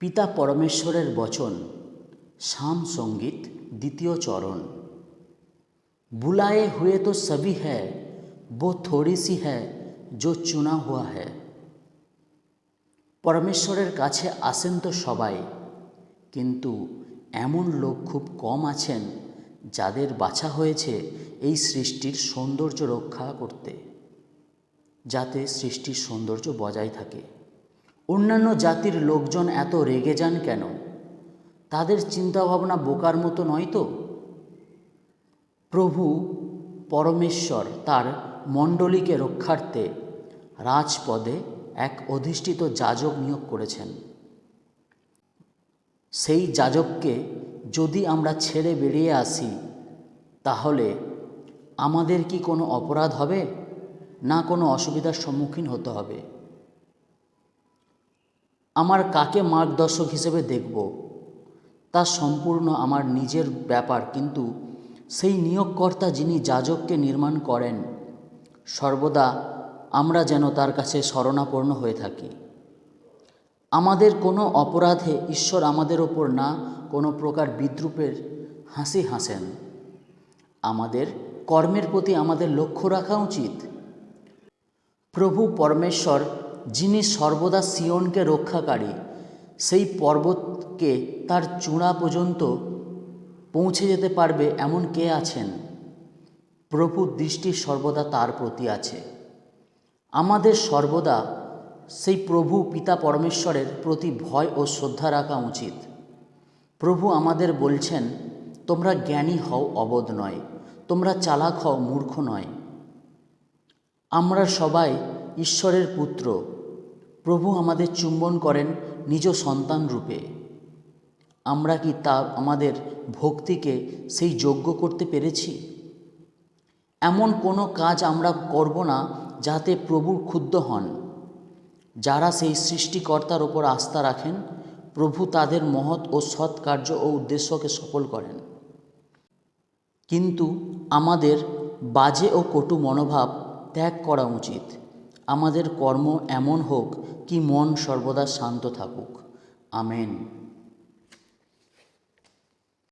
পিতা পরমেশ্বরের বচন শাম সঙ্গীত দ্বিতীয় চরণ बुलाए हुए तो सभी है वो थोड़ी सी है जो चुना हुआ है পরমেশ্বরের কাছে আসেন তো সবাই কিন্তু এমন লোক খুব কম আছেন যাদের বাছা হয়েছে এই সৃষ্টির সৌন্দর্য রক্ষা করতে যাতে সৃষ্টির সৌন্দর্য বজায় থাকে অন্যান্য জাতির লোকজন এত রেগে যান কেন? তাদের চিন্তাভাবনা বোকার মতো নয় তো? প্রভু পরমেশ্বর তার মণ্ডলীকে রক্ষার্থে রাজপদে এক অধিষ্ঠিত যাজক নিয়োগ করেছেন। সেই যাজককে যদি আমরা ছেড়ে বেরিয়ে আসি, তাহলে আমাদের কি কোনো অপরাধ হবে? না কোনো অসুবিধার সম্মুখীন হতে হবে? আমার কাকে মার্গদর্শক হিসেবে দেখব? তা সম্পূর্ণ আমার নিজের ব্যাপার, কিন্তু সেই নিয়োগকর্তা যিনি যাজককে নির্মাণ করেন, সর্বদা আমরা যেন তার কাছে শরণাপন্ন হয়ে থাকি। আমাদের কোনো অপরাধে ঈশ্বর আমাদের ওপর না কোনো প্রকার বিদ্রুপের হাসি হাসেন। আমাদের কর্মের প্রতি আমাদের লক্ষ্য রাখা উচিত। প্রভু পরমেশ্বর যিনি সর্বদা সিয়নকে রক্ষাকারী, সেই পর্বতকে তার চূড়া পর্যন্ত পৌঁছে যেতে পারবে এমন কে আছেন? প্রভু দৃষ্টি সর্বদা তার প্রতি আছে। আমাদের সর্বদা সেই প্রভু পিতা পরমেশ্বরের প্রতি ভয় ও শ্রদ্ধা রাখা উচিত। প্রভু আমাদের বলছেন, তোমরা জ্ঞানী হও, অবোধ নয়। তোমরা চালাক হও, মূর্খ নয়। আমরা সবাই ঈশ্বরের পুত্র। প্রভু আমাদের চুম্বন করেন নিজ সন্তান রূপে। আমরা কি তা আমাদের ভক্তিকে সেই যোগ্য করতে পেরেছি? এমন কোনো কাজ আমরা করব না যাতে প্রভু ক্ষুব্ধ হন। যারা সেই সৃষ্টিকর্তার ওপর আস্থা রাখেন, প্রভু তাদের মহৎ ও সৎ কার্য ও উদ্দেশ্যকে সফল করেন। কিন্তু আমাদের বাজে ও কটু মনোভাব ত্যাগ করা উচিত। আমাদের কর্ম এমন হোক কি মন সর্বদা শান্ত থাকুক। আমেন।